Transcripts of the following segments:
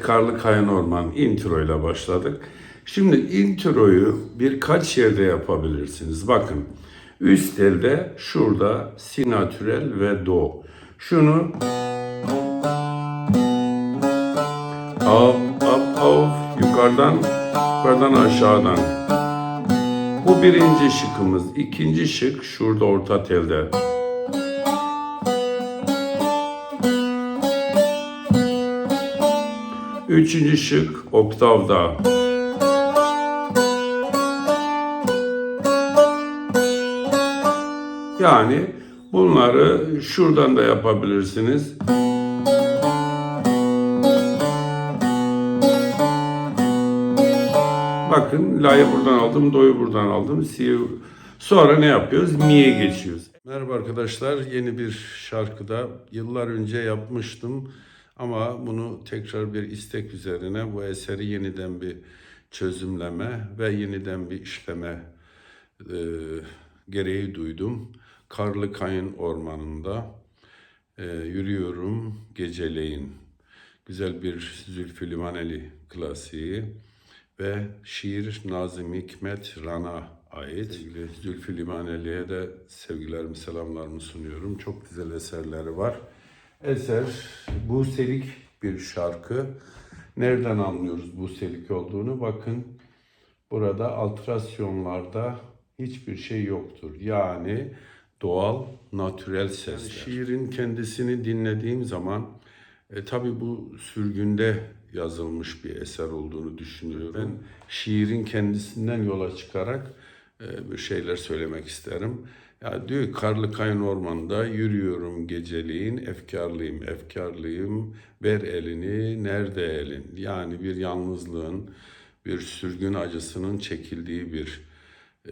Karlı Kayan Orman intro ile başladık. Şimdi introyu birkaç yerde yapabilirsiniz. Bakın, üst elde şurada si natürel ve do. Şunu up, up, up, yukarıdan, yukarıdan aşağıdan. Bu birinci şıkımız. İkinci şık şurada orta telde. Üçüncü şık oktavda. Yani bunları şuradan da yapabilirsiniz. Bakın la'yı buradan aldım, do'yu buradan aldım, si'yi sonra ne yapıyoruz? Mi'ye geçiyoruz. Merhaba arkadaşlar, yeni bir şarkıda yıllar önce yapmıştım ama bunu tekrar bir istek üzerine bu eseri yeniden bir çözümleme ve yeniden bir işleme e, gereği duydum. Karlı Kayın Ormanı'nda e, yürüyorum geceleyin. Güzel bir Zülfü Livaneli klasiği ve şiir Nazım Hikmet Ran'a ait. Sevgili Zülfü Livaneli'ye de sevgilerimi, selamlarımı sunuyorum. Çok güzel eserleri var. Eser bu selik bir şarkı. Nereden anlıyoruz bu selik olduğunu? Bakın burada altrasyonlarda hiçbir şey yoktur. Yani doğal, natürel sesler. şiirin kendisini dinlediğim zaman e, tabii bu sürgünde yazılmış bir eser olduğunu düşünüyorum. Ben şiirin kendisinden yola çıkarak bir şeyler söylemek isterim. Ya diyor ki, karlı kayın ormanda yürüyorum geceliğin, efkarlıyım, efkarlıyım, ver elini, nerede elin? Yani bir yalnızlığın, bir sürgün acısının çekildiği bir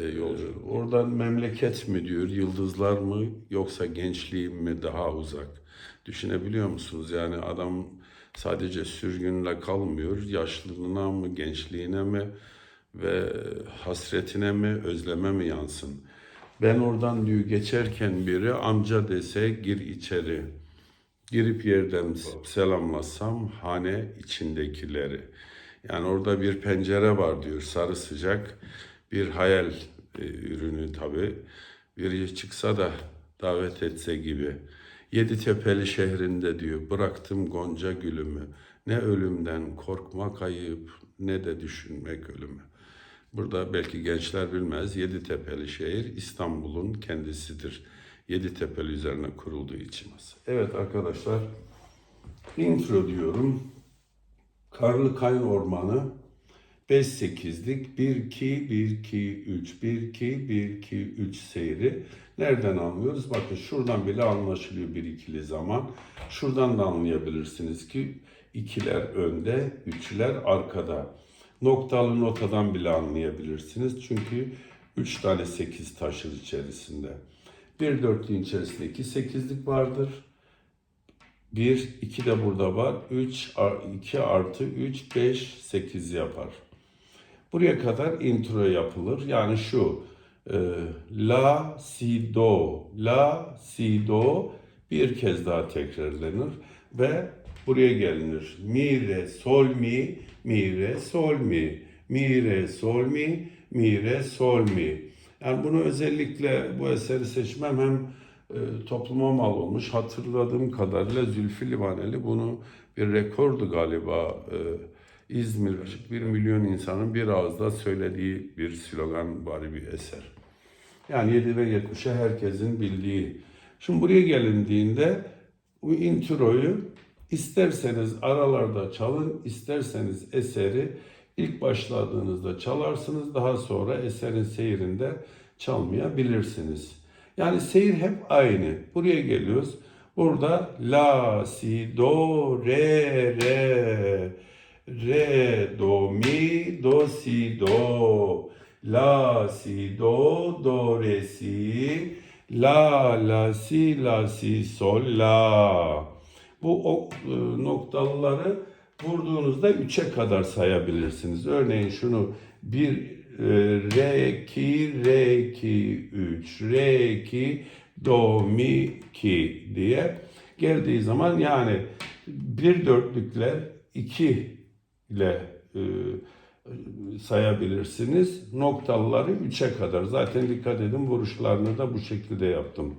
e, yolculuk. Oradan memleket mi diyor, yıldızlar mı yoksa gençliğim mi daha uzak? Düşünebiliyor musunuz? Yani adam sadece sürgünle kalmıyor, yaşlılığına mı, gençliğine mi ve hasretine mi, özleme mi yansın? Ben oradan diyor geçerken biri amca dese gir içeri. Girip yerden selamlasam hane içindekileri. Yani orada bir pencere var diyor sarı sıcak bir hayal e, ürünü tabi. Biri çıksa da davet etse gibi. Yedi tepeli şehrinde diyor bıraktım gonca gülümü. Ne ölümden korkmak ayıp ne de düşünmek ölümü. Burada belki gençler bilmez Yeditepe'li şehir İstanbul'un kendisidir. Yeditepe'li üzerine kurulduğu için. Evet arkadaşlar intro diyorum. Karlı Kayın Ormanı 5-8'lik 1-2-1-2-3 1-2-1-2-3 seyri nereden anlıyoruz? Bakın şuradan bile anlaşılıyor bir ikili zaman. Şuradan da anlayabilirsiniz ki ikiler önde, üçler arkada. Noktalı notadan bile anlayabilirsiniz. Çünkü 3 tane 8 taşır içerisinde. Bir dörtlüğün içerisinde 2 sekizlik vardır. 1, 2 de burada var. 3, 2 artı 3, 5, 8 yapar. Buraya kadar intro yapılır. Yani şu e, La, Si, Do, La, Si, Do bir kez daha tekrarlanır ve buraya gelinir. Mi, Re, Sol, Mi, Mi, Re, Sol, Mi, Mi, Re, Sol, Mi, Mi, Re, Sol, Mi. Yani bunu özellikle bu eseri seçmem hem e, topluma mal olmuş. Hatırladığım kadarıyla Zülfü Livaneli bunu bir rekordu galiba. E, İzmir bir milyon insanın bir ağızda söylediği bir slogan bari bir eser. Yani 7 ve 70'e herkesin bildiği. Şimdi buraya gelindiğinde bu introyu isterseniz aralarda çalın, isterseniz eseri ilk başladığınızda çalarsınız, daha sonra eserin seyrinde çalmayabilirsiniz. Yani seyir hep aynı. Buraya geliyoruz. Burada la, si, do, re, re, re, do, mi, do, si, do, la, si, do, do, re, si, la, la, si, la, si, sol, la. Bu o, e, noktalıları vurduğunuzda 3'e kadar sayabilirsiniz. Örneğin şunu bir re, ki, re, ki, 3, re, ki, do, mi, ki diye geldiği zaman yani bir dörtlükler iki ile e, sayabilirsiniz. Noktalıları 3'e kadar. Zaten dikkat edin vuruşlarını da bu şekilde yaptım.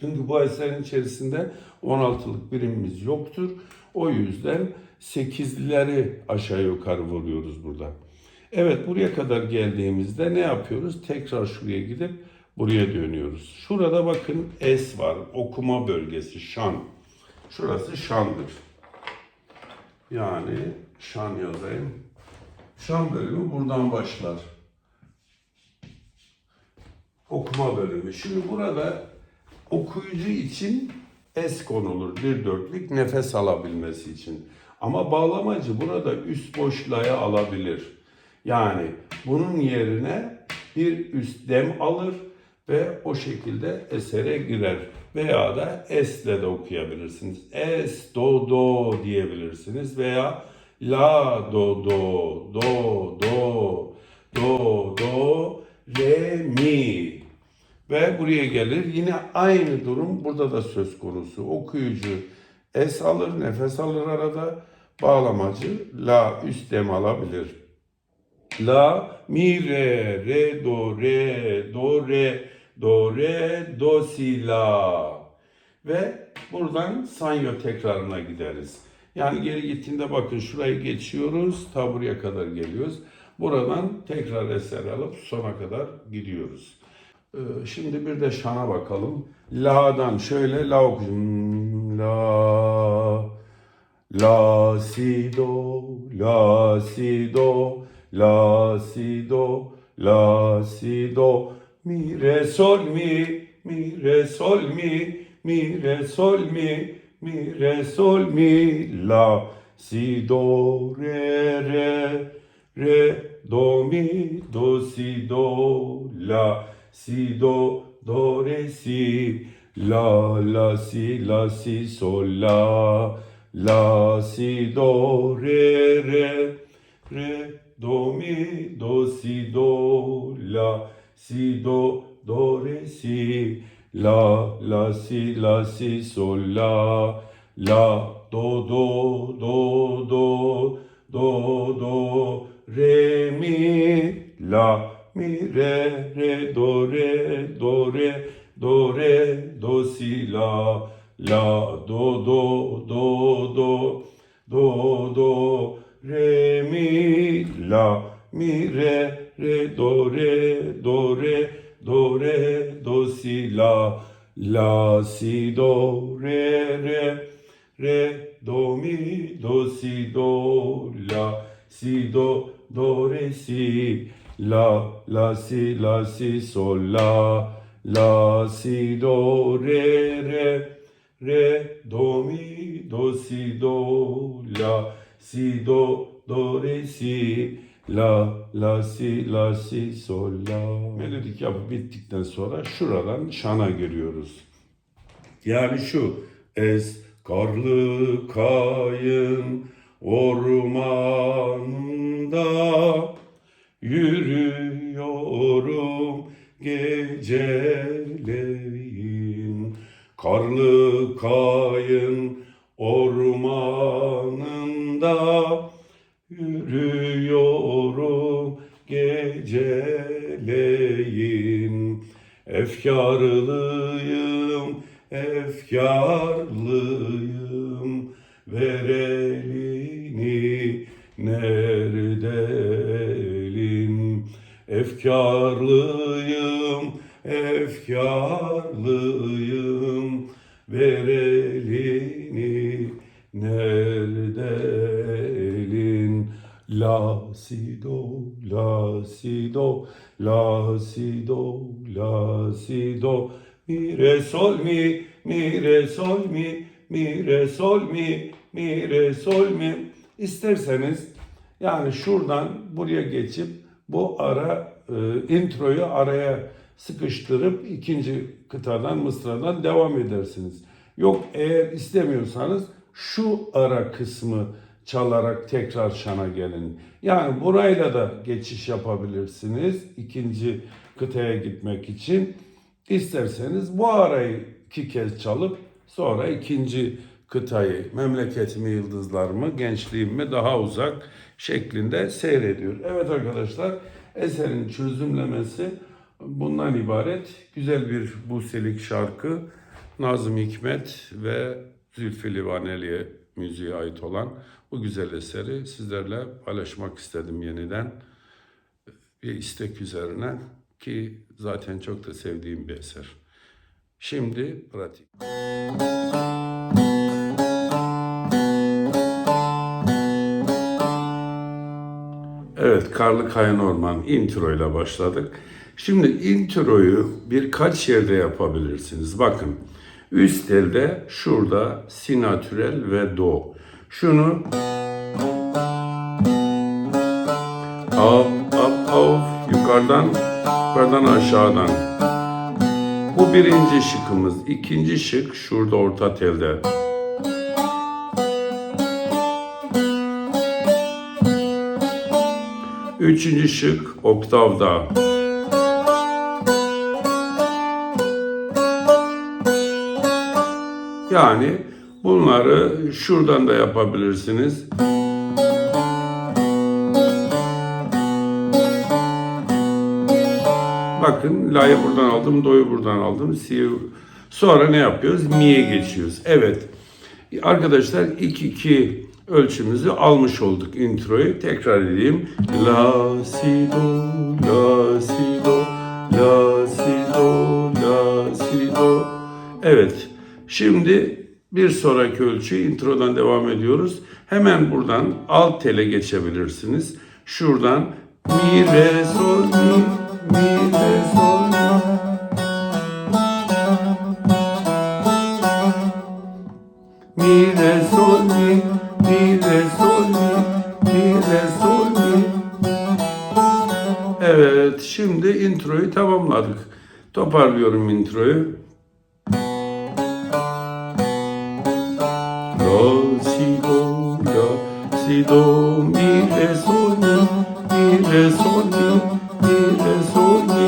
Çünkü bu eserin içerisinde 16'lık birimimiz yoktur. O yüzden 8'lileri aşağı yukarı vuruyoruz burada. Evet buraya kadar geldiğimizde ne yapıyoruz? Tekrar şuraya gidip buraya dönüyoruz. Şurada bakın S var. Okuma bölgesi şan. Şurası şandır. Yani şan yazayım. Şan bölümü buradan başlar. Okuma bölümü. Şimdi burada okuyucu için es konulur. Bir dörtlük nefes alabilmesi için. Ama bağlamacı burada üst boşluğa alabilir. Yani bunun yerine bir üst dem alır ve o şekilde esere girer. Veya da esle de okuyabilirsiniz. Es, do, do diyebilirsiniz. Veya la, do, do, do, do, do, do, re, mi. Ve buraya gelir. Yine aynı durum burada da söz konusu. Okuyucu es alır, nefes alır arada. Bağlamacı la üst dem alabilir. La, mi, re, re, do, re, do, re, do, re, do, si, la. Ve buradan sanyo tekrarına gideriz. Yani geri gittiğinde bakın şurayı geçiyoruz, ta buraya kadar geliyoruz. Buradan tekrar eser alıp sona kadar gidiyoruz. Ee, Şimdi bir de şana bakalım. La'dan şöyle la okuyacağım. La, la, si, do, la, si, do, la, si, do, la, si, do, mi, re, sol, mi, mi, re, sol, mi, mi, re, sol, mi, mi, re, sol, mi, la, si, do, re, re, re, do, mi, do, si, do, la, si, do, do, re, si, la, la, si, la, si, sol, la, la, si, do, re, re, re, do, mi, do, si, do, la, si, do, do, re, si, la, la, si, la, si, sol, la, la, do, do, do, do, do, do, re, mi, la, mi, re, re, do, re, do, re, do, re, do, si, la, la, do, do, do, do, do, do, re, mi, la, mi, re, re, do, re, do, re, do, re, do, si, la, la, si, do, re, re, re, do, mi, do, si, do, la, si, do, do, re, si, la, la, si, la, si, sol, la, la, si, do, re, re, re, do, mi, do, si, do, la, si, do, do, re, si, la, la, si, la, si, sol, la. Melodik yapıp bittikten sonra şuradan şana giriyoruz. Yani şu es karlı kayın ormanında yürüyorum geceleyin karlı kayın ormanında yürüyorum geceleyin. Efkarlıyım, Ver elini nerede elin La si do, la si do, la si do, la si do, mi re sol mi, mi re sol mi, mi re sol mi, mi re sol mi. İsterseniz yani şuradan buraya geçip bu ara e, introyu araya sıkıştırıp ikinci kıtadan mısradan devam edersiniz. Yok eğer istemiyorsanız şu ara kısmı çalarak tekrar şana gelin. Yani burayla da geçiş yapabilirsiniz ikinci kıtaya gitmek için. İsterseniz bu arayı iki kez çalıp sonra ikinci kıtayı, memleketimi, yıldızlarımı, gençliğimi daha uzak şeklinde seyrediyor. Evet arkadaşlar eserin çözümlemesi bundan ibaret. Güzel bir Buselik şarkı. Nazım Hikmet ve Zülfü Livaneli'ye müziğe ait olan bu güzel eseri sizlerle paylaşmak istedim yeniden. Bir istek üzerine ki zaten çok da sevdiğim bir eser. Şimdi pratik. Evet, Karlı Kayan Orman intro ile başladık. Şimdi introyu birkaç yerde yapabilirsiniz. Bakın, üst elde şurada si ve do. Şunu up up off yukarıdan yukarıdan aşağıdan. Bu birinci şıkımız. İkinci şık şurada orta telde. Üçüncü şık oktavda. Yani bunları şuradan da yapabilirsiniz. Bakın la'yı buradan aldım, do'yu buradan aldım, si'yi sonra ne yapıyoruz? Mi'ye geçiyoruz. Evet. Arkadaşlar ilk iki ölçümüzü almış olduk introyu. Tekrar edeyim. La, si, do, la, si, do, la, si, do, la, si, do. Evet. Şimdi bir sonraki ölçü introdan devam ediyoruz. Hemen buradan alt tele geçebilirsiniz. Şuradan mi, re, sol, mi, mi, re, sol, mi. Mi, re, sol, mi, mi, re, sol, mi, mi, re, sol, mi. Evet, şimdi introyu tamamladık. Toparlıyorum introyu. Do, mi, re, sol, mi, mi, re, sol, mi, mi, re, sol, mi,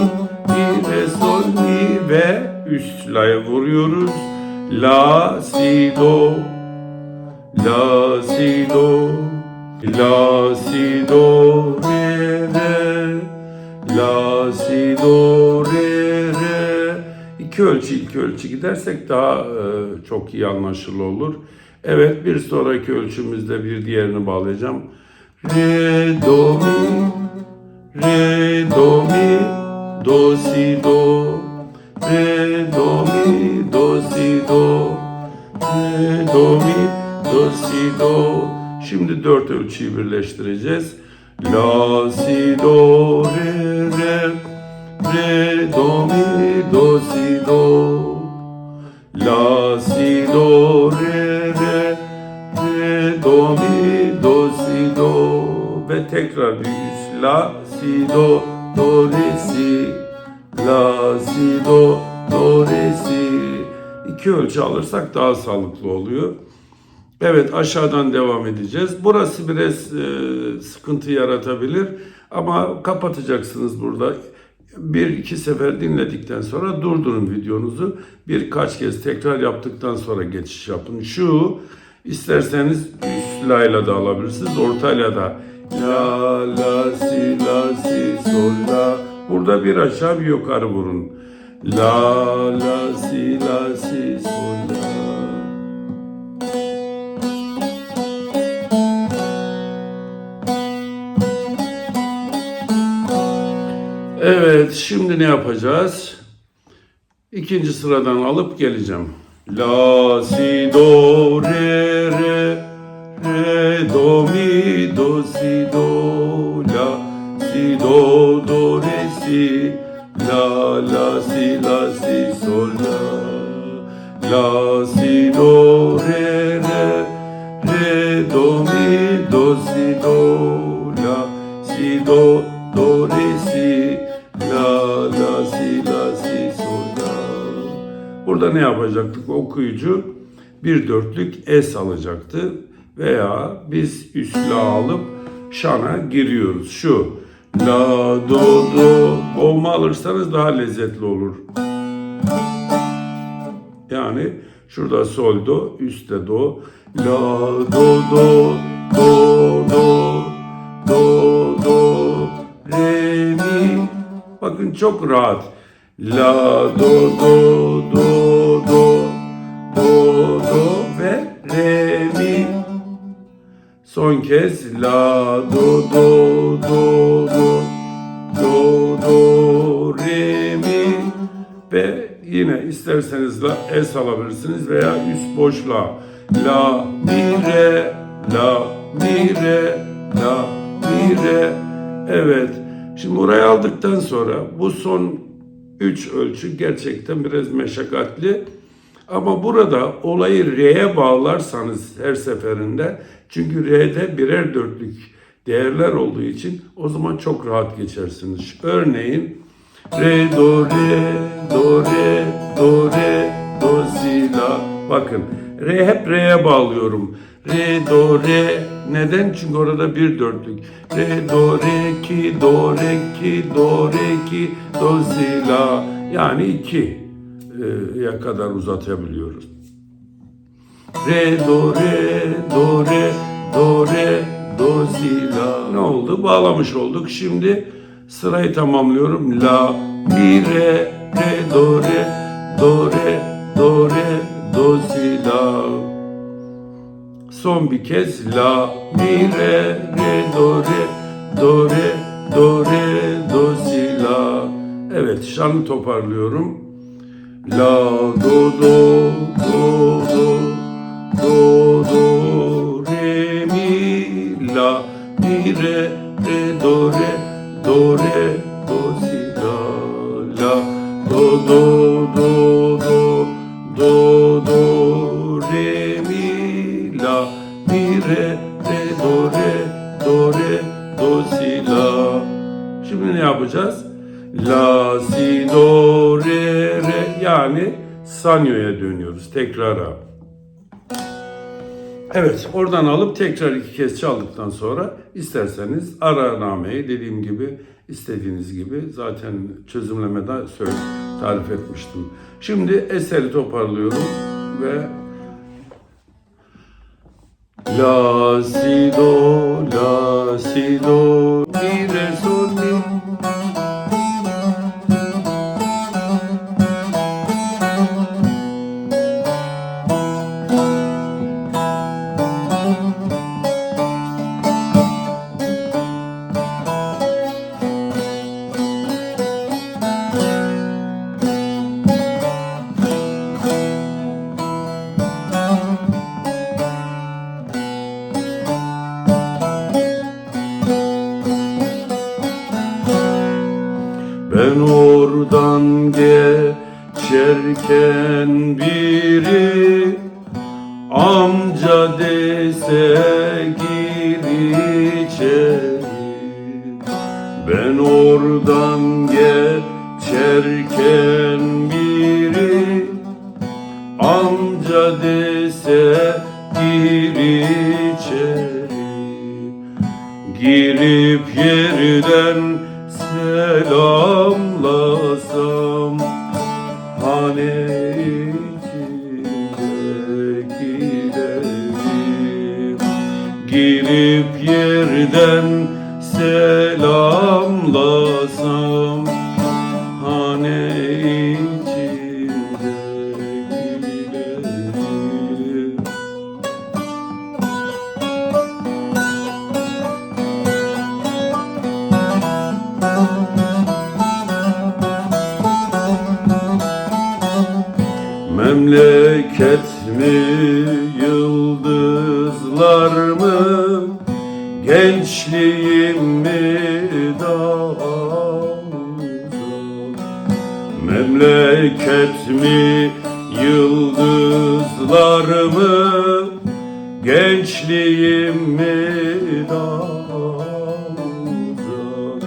mi, re, sol, mi ve üst la'ya vuruyoruz. La, si, do, La, si, do, la, si, do, re, re, la, si, do, re, re. İki ölçü, iki ölçü gidersek daha e, çok iyi anlaşılır olur. Evet, bir sonraki ölçümüzde bir diğerini bağlayacağım. Re, do, mi, re, do, mi, do, si, do, re, do, mi, do, si, do, re, do, mi, do, si, do. Şimdi dört ölçüyü birleştireceğiz. La, si, do, re, re, re, do, mi, do, si, do. La, si, do, re, do, mi, do, si, do. Ve tekrar üst. La, si, do, do, re, si. La, si, do, do, re, si. İki ölçü alırsak daha sağlıklı oluyor. Evet aşağıdan devam edeceğiz. Burası biraz e, sıkıntı yaratabilir ama kapatacaksınız burada. Bir iki sefer dinledikten sonra durdurun videonuzu. Birkaç kez tekrar yaptıktan sonra geçiş yapın. Şu isterseniz üst la ile de alabilirsiniz. Ortayla da la la si la si sol la. Burada bir aşağı bir yukarı vurun. La la si la si sol la. Evet, şimdi ne yapacağız? İkinci sıradan alıp geleceğim. La, si, do, re, re, do, mi, do, si, do, la, si, do, do, re, si, la, la, si, la, si, sol, la, la, si, do, re, re, re, do, mi, do, si, do, la, si, do, do, re, si, la, la, si, la, si, sol, la. Burada ne yapacaktık? Okuyucu bir dörtlük es alacaktı veya biz üst la alıp şana giriyoruz. Şu la, do, do, boğma alırsanız daha lezzetli olur. Yani Şurada sol do, üstte do. La do do do do do do re mi. Bakın çok rahat. La do do Son kez la do do do do do do re mi ve yine isterseniz la es alabilirsiniz veya üst boş la la mi re la mi re la mi re. Evet şimdi burayı aldıktan sonra bu son üç ölçü gerçekten biraz meşakkatli ama burada olayı R'ye bağlarsanız her seferinde çünkü R'de birer dörtlük değerler olduğu için o zaman çok rahat geçersiniz. Örneğin Re, do, re, do, re, do, re, do, si, la. Bakın Re hep Re'ye bağlıyorum. Re, do, re. Neden? Çünkü orada bir dörtlük. Re, do, re, ki, do, re, ki, do, re, ki, do, si, la. Yani iki ya kadar uzatabiliyoruz. Re, do, re, do, re, do, re, do, si, la. Ne oldu? Bağlamış olduk. Şimdi sırayı tamamlıyorum. La, mi, re, re, do, re, do, re, do, re, do, si, la. Son bir kez la, mi, re, re, do, re, do, re, do, re, do, si, la. Evet, şanı toparlıyorum. La, do, do, do, do, do, do, re, mi, la, mi, re, sanyoya dönüyoruz tekrara. Evet, oradan alıp tekrar iki kez çaldıktan sonra isterseniz ara nameyi dediğim gibi istediğiniz gibi zaten çözümlemede söyle, tarif etmiştim. Şimdi eseri toparlıyorum ve La si do la si do mi re sol Girip yerden selamlasam Hane içindekileri Girip yerden Memleket mi, yıldızlar mı, gençliğim mi uzak? Memleket mi, yıldızlar mı, gençliğim mi daha uzak?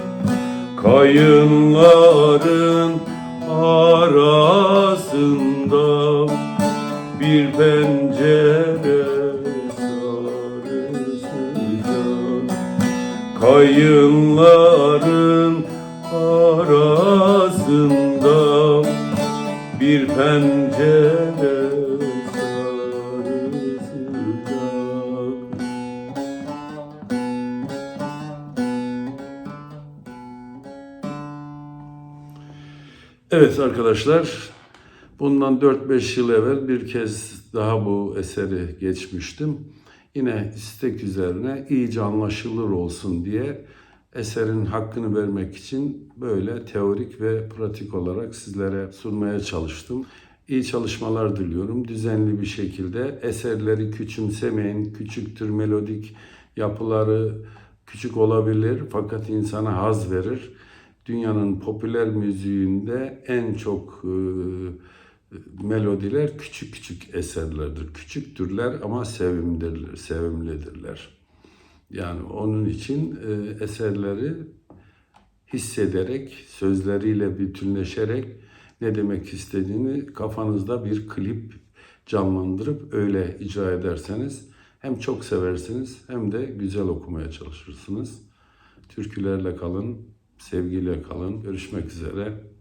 arasında bir pencere Evet arkadaşlar, bundan 4-5 yıl evvel bir kez daha bu eseri geçmiştim. Yine istek üzerine iyice anlaşılır olsun diye eserin hakkını vermek için böyle teorik ve pratik olarak sizlere sunmaya çalıştım. İyi çalışmalar diliyorum. Düzenli bir şekilde eserleri küçümsemeyin. Küçüktür melodik yapıları küçük olabilir fakat insana haz verir. Dünyanın popüler müziğinde en çok e, melodiler küçük küçük eserlerdir. Küçüktürler ama sevimlidirler, sevimlidirler. Yani onun için e, eserleri hissederek, sözleriyle bütünleşerek ne demek istediğini kafanızda bir klip canlandırıp öyle icra ederseniz hem çok seversiniz hem de güzel okumaya çalışırsınız. Türkülerle kalın, sevgiyle kalın. Görüşmek üzere.